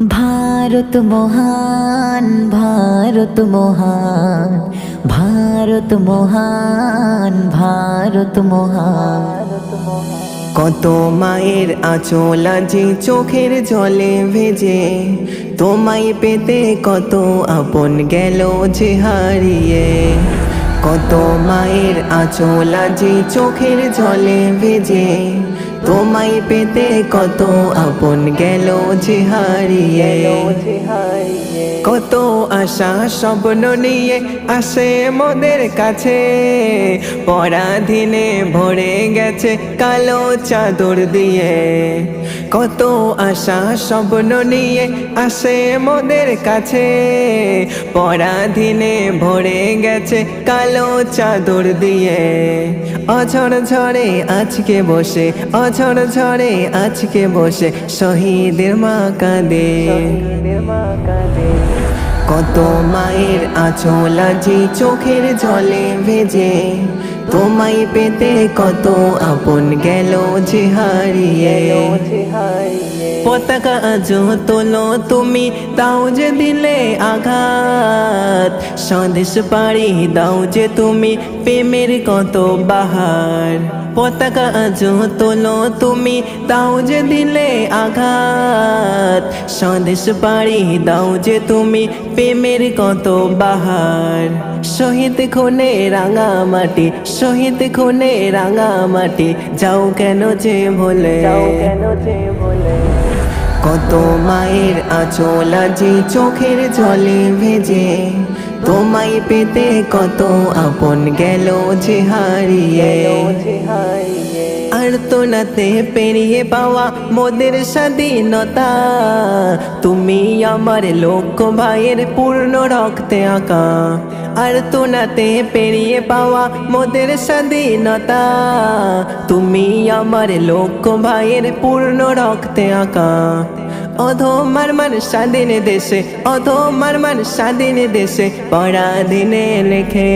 ভারত মহান ভারত মহান ভারত মহান ভারত মহান। কত মায়ের আঁচল আজি চোখের জলে ভেজে, তোমায় পেতে কত আপন গেল যে হারিয়ে। কত মায়ের আঁচল আজি চোখের জলে ভেজে তোমায় পেতে কত আপন গেল যে হারিয়ে। কত আশা, স্বপ্ন নিয়ে আসে মোদের কাছে। পরাধীনে ভরে গেছে কালো চাদর দিয়ে। কত আশা, স্বপ্ন নিয়ে আসে মোদের কাছে। পরাধীনে ভরে গেছে কালো চাদর দিয়ে। অঝর ঝরে আজকে বসে অঝর ঝরে আজকে বসে শহীদের মা কাঁদে। কত মায়ের আঁচল আজি চোখের জলে ভেজে তোমায় পেতে কত আপন গেল যে হারিয়ে। পতাকা আজ তোলো তুমি তাও যে দিলে আঘাত। স্বদেশ পাড়ি দাও যে তুমি প্রেমের কত বাহার। পতাকা আজ তোলো তুমি তাও যে দিলে আঘাত। স্বদেশ পাড়ি দাও যে তুমি প্রেমের কত বাহার। শহীদ খুনে রাঙা মাটি, শহীদ খুনে রাঙা মাটি, যাও কেন যে ভুলে। যাও কেন যে ভুলে। কত মায়ের আঁচল আজি চোখের জলে ভেজে। তোমায় পেতে কত আপন গেল যে হারিয়ে। আর তো নাতে পেরিয়ে পাওয়া মোদের স্বাধীনতা। তুমি আমার লোক ভাইয়ের পূর্ণ রক্তে আঁকা। আর তো নাতে পেরিয়ে পাওয়া মোদের স্বাধীনতা। তুমি আমার লোক ভাইয়ের পূর্ণ রক্তে আঁকা। অধমার মার স্বাধীন দেশে অধমার মার স্বাধীন দেশে পরাধীনে লেখে।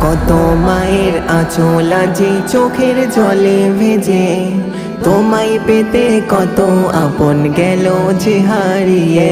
কত মায়ের আঁচল আজি চোখের জলে ভেজে তোমায় পেতে কত আপন গেল যে হারিয়ে।